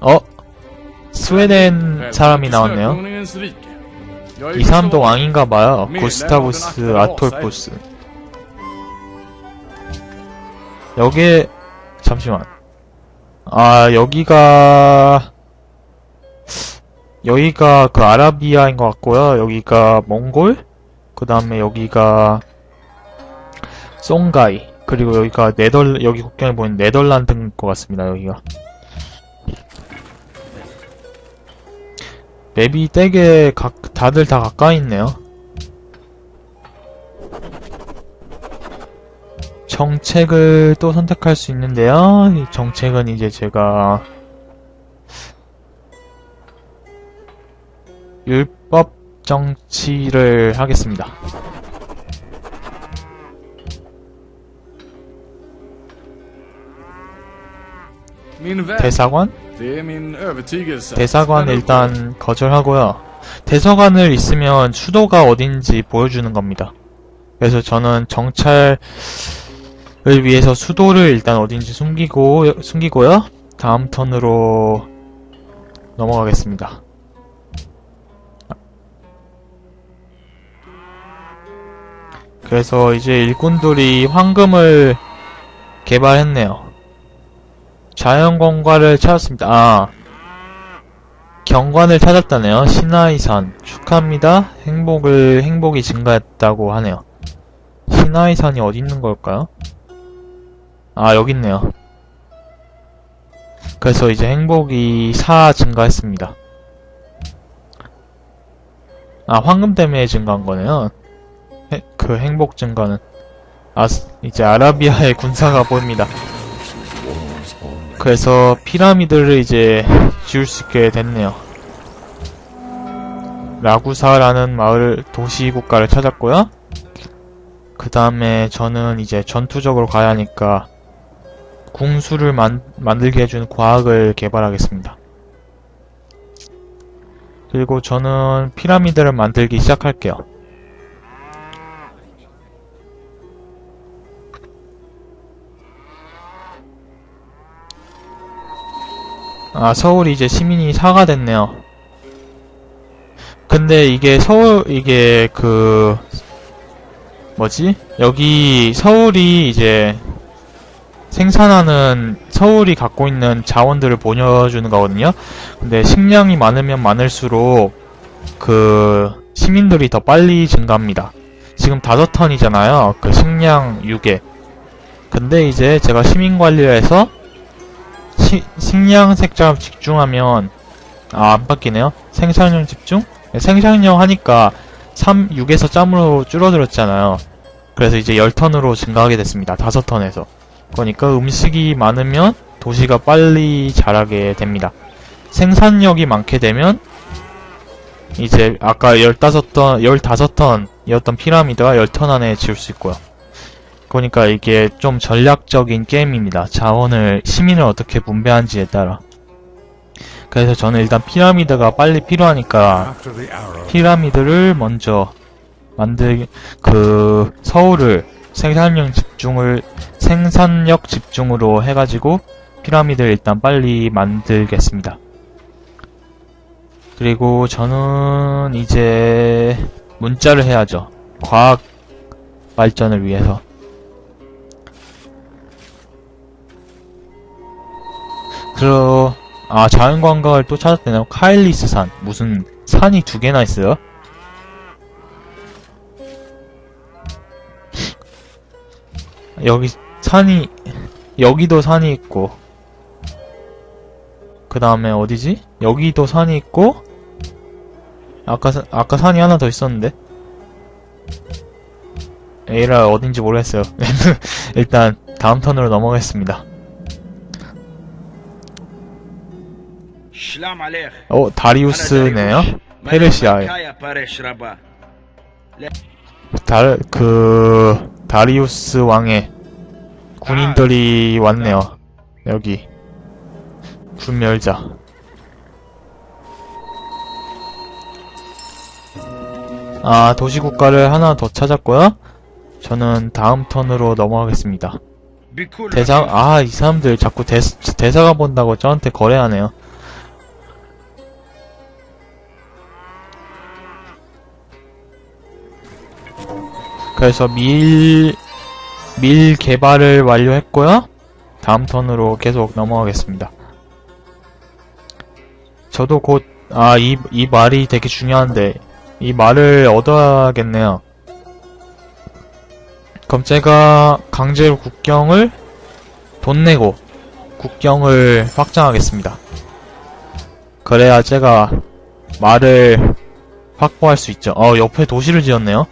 어? 스웨덴 사람이 나왔네요. 이 사람도 왕인가봐요. 구스타부스 아톨푸스. 여기에, 잠시만. 아, 여기가, 여기가 그 아라비아인 것 같고요. 여기가 몽골? 그 다음에 여기가 송가이. 그리고 여기가 네덜, 여기 국경에 보이는 네덜란드인 것 같습니다. 여기가. 맵이 되게 각, 다들 다 가까이 있네요. 정책을 또 선택할 수 있는데요. 이 정책은 이제 제가 율법 정치를 하겠습니다. 대사관? 대사관 일단 거절하고요. 대사관을 있으면 수도가 어딘지 보여주는 겁니다. 그래서 저는 정찰을 위해서 수도를 일단 어딘지 숨기고 숨기고요. 다음 턴으로 넘어가겠습니다. 그래서 이제 일꾼들이 황금을 개발했네요. 자연광과를 찾았습니다. 아, 경관을 찾았다네요. 시나이산. 축하합니다. 행복을, 행복이 증가했다고 하네요. 시나이산이 어디 있는 걸까요? 아, 여기 있네요. 그래서 이제 행복이 4 증가했습니다. 아, 황금 때문에 증가한 거네요. 해- 그 행복 증가는. 아, 이제 아라비아의 군사가 보입니다. 그래서 피라미드를 이제 지을 수 있게 됐네요. 라구사라는 마을 도시 국가를 찾았고요. 그 다음에 저는 이제 전투적으로 가야 하니까 궁수를 만, 만들게 해주는 과학을 개발하겠습니다. 그리고 저는 피라미드를 만들기 시작할게요. 아, 서울이 이제 시민이 4가 됐네요. 근데 이게 서울, 이게 그, 뭐지? 여기 서울이 이제 생산하는, 서울이 갖고 있는 자원들을 보여주는 거거든요. 근데 식량이 많으면 많을수록 그, 시민들이 더 빨리 증가합니다. 지금 다섯 턴이잖아요. 그 식량 6에. 근데 이제 제가 시민 관리를 해서 시, 식량 색깔 집중하면 아, 안 바뀌네요. 생산량 집중? 네, 생산량 하니까 3, 6에서 짬으로 줄어들었잖아요. 그래서 이제 10턴으로 증가하게 됐습니다. 5턴에서. 그러니까 음식이 많으면 도시가 빨리 자라게 됩니다. 생산력이 많게 되면 이제 아까 15턴, 15턴이었던 피라미드가 10턴 안에 지을 수 있고요. 그러니까 이게 좀 전략적인 게임입니다. 자원을 시민을 어떻게 분배하는지에 따라. 그래서 저는 일단 피라미드가 빨리 필요하니까 피라미드를 먼저 만들 그 서울을 생산력 집중을 생산력 집중으로 해가지고 피라미드를 일단 빨리 만들겠습니다. 그리고 저는 이제 문자를 해야죠. 과학 발전을 위해서. 그러 아 자연관광을 또 찾았대요. 카일리스 산 무슨 산이 두 개나 있어요? 여기 산이 여기도 산이 있고 그 다음에 어디지? 여기도 산이 있고 아까 사- 아까 산이 하나 더 있었는데 에이라 어딘지 모르겠어요. 일단 다음 턴으로 넘어가겠습니다. 어 다리우스네요. 페르시아에 달, 그, 다리우스 왕의 군인들이 왔네요. 여기. 불멸자. 아, 도시국가를 하나 더 찾았고요. 저는 다음 턴으로 넘어가겠습니다. 대사, 아, 이 사람들 자꾸 대, 대사가 본다고 저한테 거래하네요. 그래서 밀, 밀 개발을 완료했고요. 다음 턴으로 계속 넘어가겠습니다. 저도 곧, 아, 이, 이 말이 되게 중요한데, 이 말을 얻어야겠네요. 그럼 제가 강제로 국경을 돈 내고 국경을 확장하겠습니다. 그래야 제가 말을 확보할 수 있죠. 어, 옆에 도시를 지었네요.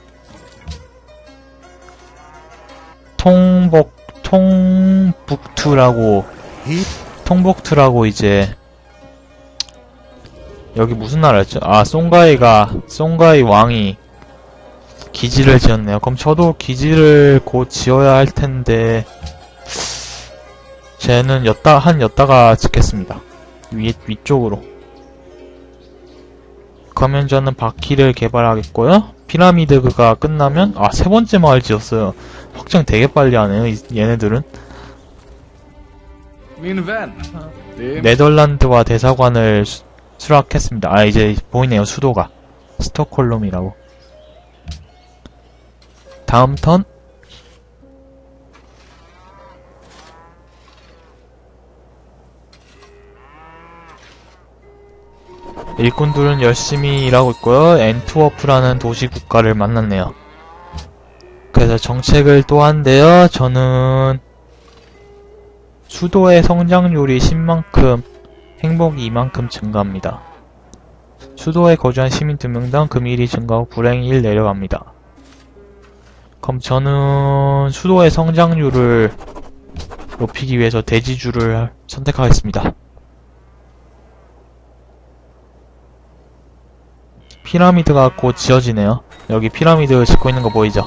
통복, 통북투라고, 통복투라고 이제, 여기 무슨 나라였죠? 아, 송가이가, 송가이 왕이 기지를 지었네요. 그럼 저도 기지를 곧 지어야 할 텐데, 쟤는 였다, 한 였다가 짓겠습니다. 위, 위쪽으로. 그러면 저는 바퀴를 개발하겠고요. 피라미드가 끝나면 아 세 번째 마을 지었어요. 확정 되게 빨리 하네요. 이, 얘네들은. 네. 네덜란드와 대사관을 수, 수락했습니다. 아 이제 보이네요 수도가 스톡홀름이라고. 다음 턴 일꾼들은 열심히 일하고 있고요. 엔트워프라는 도시 국가를 만났네요. 그래서 정책을 또 한대요. 저는 수도의 성장률이 10만큼, 행복이 이만큼 증가합니다. 수도에 거주한 시민 2명당 금일이 증가하고 불행이 1 내려갑니다. 그럼 저는 수도의 성장률을 높이기 위해서 대지주를 선택하겠습니다. 피라미드가 곧 지어지네요. 여기 피라미드 짓고 있는 거 보이죠?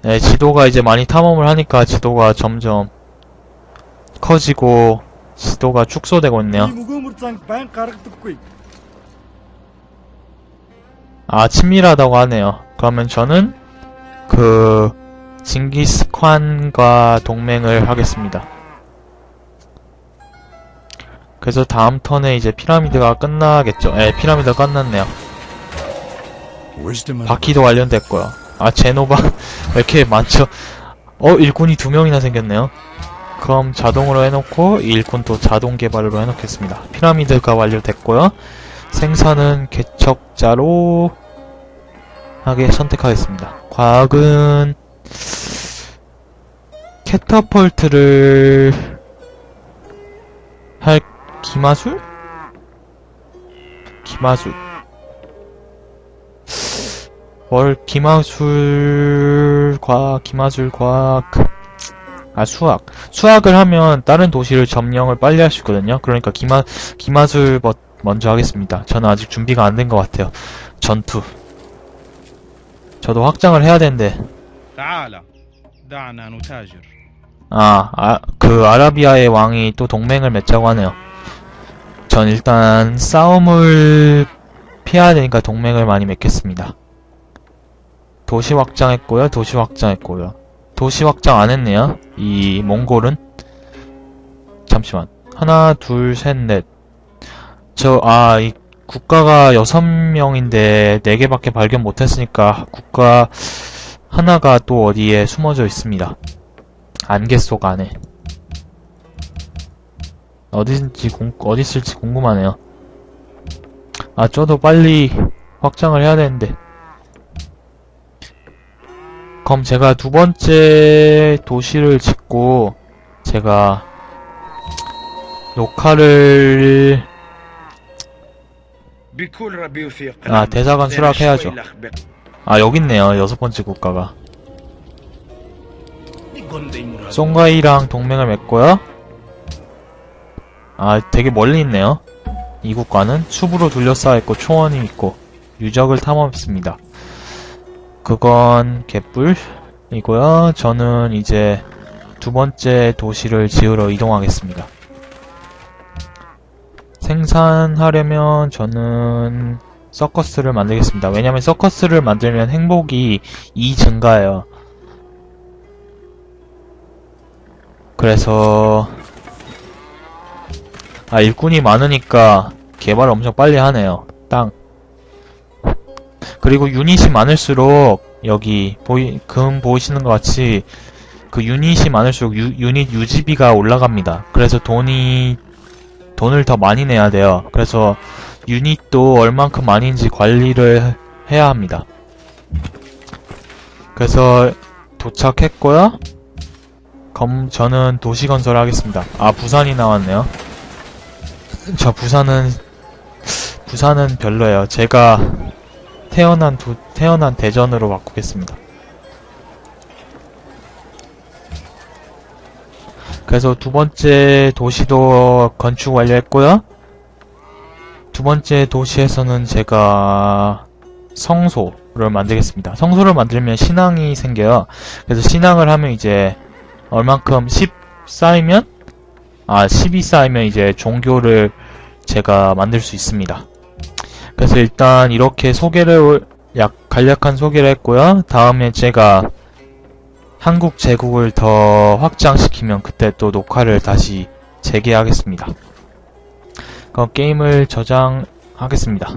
네, 지도가 이제 많이 탐험을 하니까 지도가 점점 커지고 지도가 축소되고 있네요. 아, 친밀하다고 하네요. 그러면 저는 그 징기스칸과 동맹을 하겠습니다. 그래서 다음 턴에 이제 피라미드가 끝나겠죠. 예, 피라미드가 끝났네요. 바퀴도 완료됐고요. 아, 제노바 왜 이렇게 많죠? 어, 일꾼이 두 명이나 생겼네요. 그럼 자동으로 해놓고 이 일꾼도 자동 개발로 해놓겠습니다. 피라미드가 완료됐고요. 생산은 개척자로 하게 선택하겠습니다. 과학은 캐터펄트를 할 기마술? 기마술. 월 기마술 과학 기마술 과학 아 수학. 수학을 하면 다른 도시를 점령을 빨리 할 수 있거든요. 그러니까 기마 기마술 뭐, 먼저 하겠습니다. 저는 아직 준비가 안 된 것 같아요. 전투. 저도 확장을 해야 되는데. 아, 아, 그 아라비아의 왕이 또 동맹을 맺자고 하네요. 전 일단 싸움을 피해야 되니까 동맹을 많이 맺겠습니다. 도시 확장했고요. 도시 확장했고요. 도시 확장 안 했네요. 이 몽골은 잠시만. 하나, 둘, 셋, 넷. 저, 아, 이 국가가 여섯 명인데 네 개밖에 발견 못했으니까 국가 하나가 또 어디에 숨어져 있습니다. 안개 속 안에 어디 있을지 공, 어디 있을지 궁금하네요. 아, 저도 빨리 확장을 해야 되는데. 그럼 제가 두 번째 도시를 짓고 제가 녹화를 아 대사관 수락해야죠. 아 여기 있네요. 여섯 번째 국가가. 송가이랑 동맹을 맺고요. 아, 되게 멀리 있네요. 이 국가는 숲으로 둘러싸여 있고 초원이 있고 유적을 탐험했습니다. 그건 개뿔이고요. 저는 이제 두 번째 도시를 지으러 이동하겠습니다. 생산하려면 저는 서커스를 만들겠습니다. 왜냐면 서커스를 만들면 행복이 2 증가해요. 그래서 아 일꾼이 많으니까 개발 엄청 빨리 하네요. 땅 그리고 유닛이 많을수록 여기 보이 금 보이시는 것 같이 그 유닛이 많을수록 유, 유닛 유지비가 올라갑니다. 그래서 돈이 돈을 더 많이 내야 돼요. 그래서 유닛도 얼만큼 많이인지 관리를 해야 합니다. 그래서 도착했고요. 검 저는 도시 건설을 하겠습니다. 아 부산이 나왔네요. 저 부산은 부산은 별로예요. 제가 태어난 도, 태어난 대전으로 바꾸겠습니다. 그래서 두 번째 도시도 건축 완료했고요. 두 번째 도시에서는 제가 성소를 만들겠습니다. 성소를 만들면 신앙이 생겨요. 그래서 신앙을 하면 이제 얼만큼 10 쌓이면 아 10이 쌓이면 이제 종교를 제가 만들 수 있습니다. 그래서 일단 이렇게 소개를 약 간략한 소개를 했고요. 다음에 제가 한국 제국을 더 확장시키면 그때 또 녹화를 다시 재개하겠습니다. 그럼 게임을 저장하겠습니다.